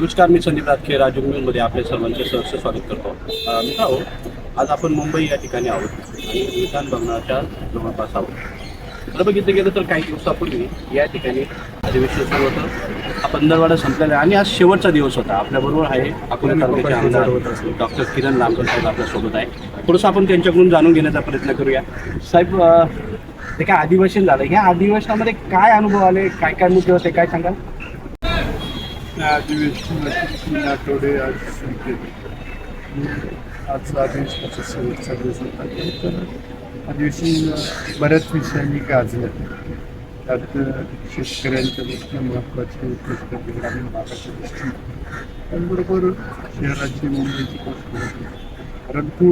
नमस्कार मी संदीप राजखे राजू न्यूजमध्ये आपले सर्वांचे सहर्ष स्वागत करतो. मी मित्रांनो हो, आज आपण मुंबई या ठिकाणी आहोत आणि विधान भवनाच्या जवळपास आहोत. खरं बघितलं गेलं तर काही दिवसापूर्वी या ठिकाणी अधिवेशन सुरू होतं. हा पंधरवाडा संपलेला आहे आणि आज शेवटचा दिवस होता. आपल्याबरोबर आहे अकोला तालुक्याचे आमदार डॉक्टर किरण लांबकर साहेब आपल्यासोबत आहे. थोडंसं आपण त्यांच्याकडून जाणून घेण्याचा प्रयत्न करूया. साहेब अ, ते काय अधिवेशन झालं. ह्या अधिवेशनामध्ये काय अनुभव आले? काय काय मुद्दे होते? काय सांगाल? या अधिवेशन तीन आठवडे आज येत आजचं अधिवेशनाचा शेवटचा दिवस होता तर अधिवेशन बऱ्याच विषयांनी गाजलं. त्यात शेतकऱ्यांच्या दृष्टीने महत्त्वाचे गोष्ट ग्रामीण भागाच्या दृष्टीने त्याचबरोबर शहराची मुंबईची गोष्ट. होती परंतु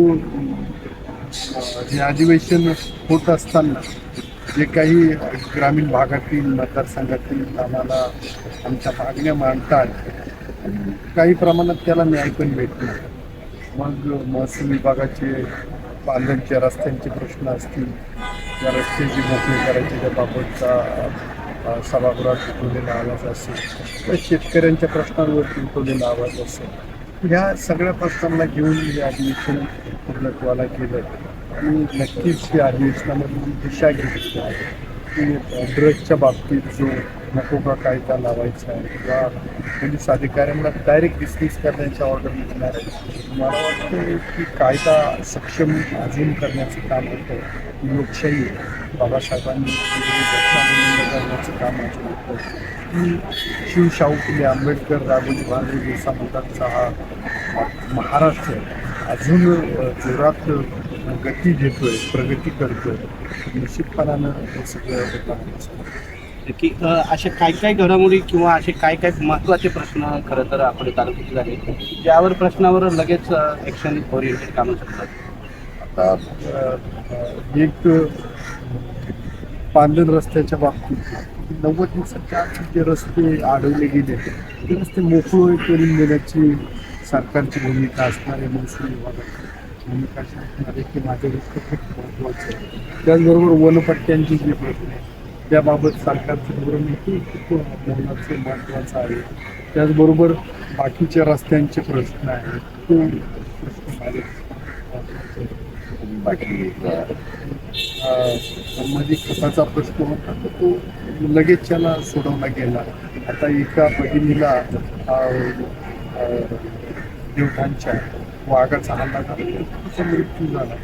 हे अधिवेशन होत असताना जे काही ग्रामीण भागातील मतदारसंघातील आम्हाला आमच्या मागण्या मांडतात काही प्रमाणात त्याला न्याय पण भेटतो मग महसूल विभागाचे पालनच्या रस्त्यांचे प्रश्न असतील त्या रस्त्याची मोकळी करायची त्याबाबतचा सभागृहात उठवलेला आवाज असेल तर शेतकऱ्यांच्या प्रश्नांवरती उठवलेला आवाज असेल ह्या सगळ्या प्रश्नांना घेऊन हे अधिवेशन पूर्णत्वाला केलं आणि नक्कीच या अधिवेशनामधून दिशा घेतली आहे. की ड्रग्सच्या बाबतीत जो नको का कायदा लावायचा आहे किंवा पोलीस अधिकाऱ्यांना डायरेक्ट डिस्मिस करण्याच्या ऑर्डर मिळणार आहे. मला वाटतं की कायदा सक्षम अजून करण्याचं काम होतं. लोकशाही बाबासाहेबांनी करण्याचं काम अजून होतं. की शिवशाहू फुले आंबेडकर राघोजी भांडे बिरसा मुंडांचा हा महाराष्ट्र अजून जोरात गती घेतोय प्रगती करतोय. निश्चितपणानं हे सगळं होताना दिसतं. की अ, असे काय काय घडामोडी किंवा असे काय काय महत्त्वाचे प्रश्न खरं तर आपले तालुक्यात झाले ज्यावर प्रश्नावर लगेच ॲक्शन ओरिएंटेड कामं शकतात आता अ, एक पांढर रस्त्याच्या बाबतीत नव्वद दिवसाच्या आत जे रस्ते अडवले गेले ते रस्ते मोकळे करून देण्याची सरकारची भूमिका असणार आहे महसूल विभागाची. भूमिका असणार की माझ्या खूप महत्त्वाचं आहे त्याचबरोबर वनपट्ट्यांची जी प्रश्न आहे त्याबाबत सरकारचं धोरण हे खूप महत्त्वाचं महत्त्वाचं आहे? त्याचबरोबर बाकीच्या रस्त्यांचे प्रश्न आहेत तो प्रश्न बाकी अ, खताचा प्रश्न होता तर तो लगेच त्याला सोडवला गेला. आता एका बहिणीला देवठांच्या वाघाचा हल्ला झाला तिचा मृत्यू झाला.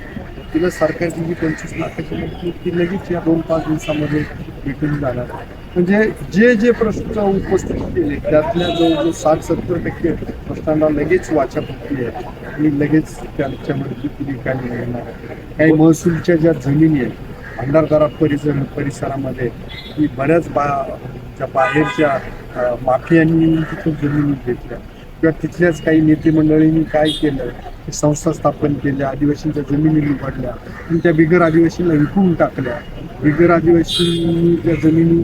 तिला सरकारची जी पंचवीस लाखाची मदत ती लगेच या दोन पाच दिवसामध्ये भेटून जाणार. म्हणजे जे जे प्रश्न उपस्थित केले त्यातल्या जवळजवळ साठ सत्तर टक्के प्रश्नांना लगेच वाचा पडली आहे. आणि लगेच त्यांच्या मदतीने काय मिळणार काही महसूलच्या ज्या जमिनी आहेत भंडारदारा परिसर परिसरामध्ये की बऱ्याच बा ज्या बाहेरच्या माफियांनी तिथून जमिनी घेतल्या. किंवा तिथल्याच काही नेते मंडळींनी काय केलं संस्था स्थापन केल्या आदिवासींच्या जमिनी लुबाडल्या आणि त्या बिगर आदिवासींना विकून टाकल्या. बिगर आदिवासी त्या जमिनी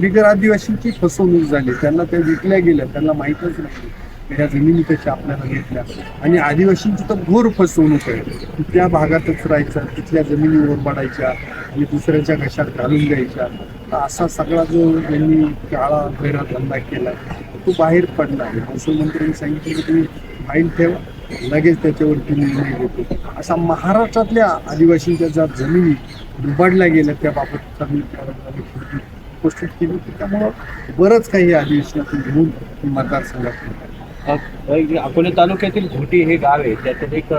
बिगर आदिवासींची फसवणूक झाली. त्यांना त्या विकल्या गेल्या त्यांना माहीतच नाही. त्या जमिनी त्याच्या आपल्याला घेतल्या. आणि आदिवासींची तर घोर फसवणूक आहे. त्या भागातच राहायचं तिथल्या जमिनीवर पडायच्या आणि दुसऱ्याच्या घशात घालून द्यायच्या. तर असा सगळा जो यांनी काळा भैरा धंदा केला तो बाहेर पडला आहे. महसूल मंत्र्यांनी सांगितलं की तुम्ही माईंड ठेवा लगेच त्याच्यावरती निर्णय घेतो. असा महाराष्ट्रातल्या आदिवासींच्या ज्या जमिनी दुबाडल्या गेल्या त्याबाबत मी उपस्थित केली. त्यामुळं बरंच काही अधिवेशनातून घेऊन मतदारसंघात अकोले तालुक्यातील घोटी हे गाव आहे. त्यातील एक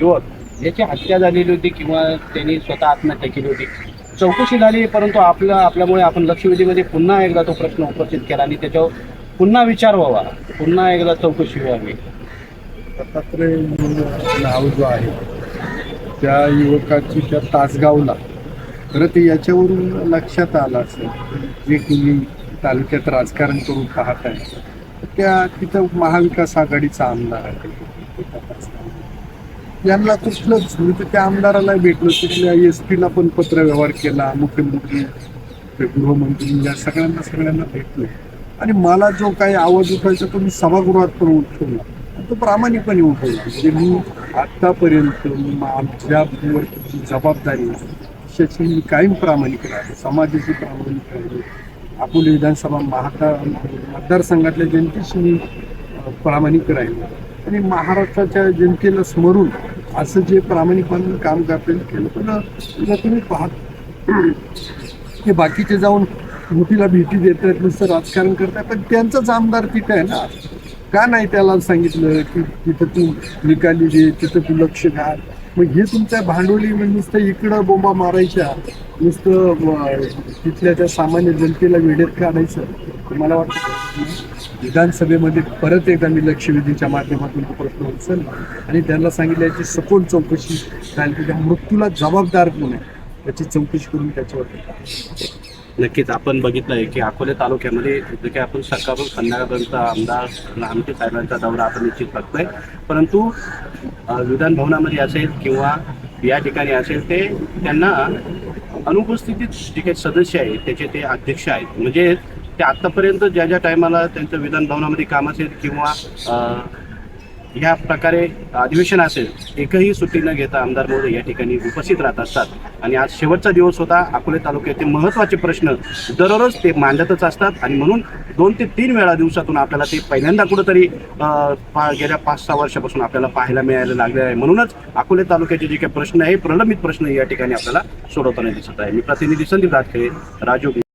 युवक याची हत्या झालेली होती किंवा त्यांनी स्वतः आत्महत्या केली होती. चौकशी झाली परंतु आपल्या आपल्यामुळे आपण लक्षवेधीमध्ये पुन्हा एकदा तो प्रश्न उपस्थित केला आणि त्याच्यावर पुन्हा विचार व्हावा. पुन्हा एकदा चौकशी व्हावी. दत्तात्रय नाव जो आहे त्या युवकाची त्या तासगावला खरं ते याच्यावरून लक्षात आलं असेल जे तुम्ही तालुक्यात राजकारण करून पाहत आहे त्या तिथं महाविकास आघाडीचा आमदार आहे. यांना कुठलंच मी तर त्या आमदाराला भेटलो तिथल्या एस पीला पण पत्र व्यवहार केला मुख्यमंत्री गृहमंत्री या सगळ्यांना सगळ्यांना भेटलो. आणि मला जो काही आवाज उठायचा तो मी सभागृहात पण उठवला. तो प्रामाणिकपणे उठवला. म्हणजे मी आत्तापर्यंत आमच्या जबाबदारी आहे, त्याची मी कायम प्रामाणिक राहिलो समाजाची प्रामाणिक राहिली अकोले विधानसभा महाता मतदारसंघातल्या जनतेशी मी प्रामाणिक राहिलो आणि महाराष्ट्राच्या जनतेला स्मरून असं जे प्रामाणिकपणे काम करता केलं पण तुम्ही पाहत हे बाकीचे जाऊन मोठीला भेटी देत आहेत नुसतं राजकारण करताय पण त्यांचाच आमदार तिथं आहे ना. का नाही त्याला सांगितलं की तिथं तू निकाली दे तिथं तू लक्ष घाल. मग हे तुमच्या भांडवली म्हणजे नुसतं इकडं बोंबा मारायच्या नुसतं तिथल्या त्या सामान्य जनतेला वेळेत काढायचं. मला वाटतं विधानसभेमध्ये परत एकदा मी लक्षवेधीच्या माध्यमातून तो प्रश्न उचल आणि त्यांना सांगितलं याची सखोल चौकशी झाली. की त्या मृत्यूला जबाबदार कोण आहे? त्याची चौकशी करून त्याच्यावर नक्कीच. आपण बघितलंय की अकोले तालुक्यामध्ये जे काही आपण सकाळपासून संध्याकाळपर्यंत आमदार लहानके साहेबांचा दौरा आपण निश्चित बघतोय. परंतु विधान भवनामध्ये असेल किंवा या ठिकाणी असेल ते त्यांना अनुपस्थितीत जे काही सदस्य आहेत त्याचे ते अध्यक्ष आहेत. म्हणजे ते आत्तापर्यंत ज्या ज्या टायमाला त्यांचं विधान भवनामध्ये काम असेल किंवा ह्या प्रकारे अधिवेशन असेल एकही सुट्टी न घेता आमदार महोदय या ठिकाणी उपस्थित राहत असतात. आणि आज शेवटचा दिवस होता अकोले तालुक्यातील महत्त्वाचे प्रश्न दररोज ते मांडतच असतात. आणि म्हणून दोन ते तीन वेळा दिवसातून आपल्याला ते पहिल्यांदा कुठंतरी पा- गेल्या पाच सहा वर्षापासून आपल्याला पाहायला मिळायला लागले आहे. म्हणूनच अकोले तालुक्याचे जे काही प्रश्न आहे प्रलंबित प्रश्न या ठिकाणी आपल्याला सोडवताना दिसत आहे. मी प्रतिनिधी संदीप राजखे राजू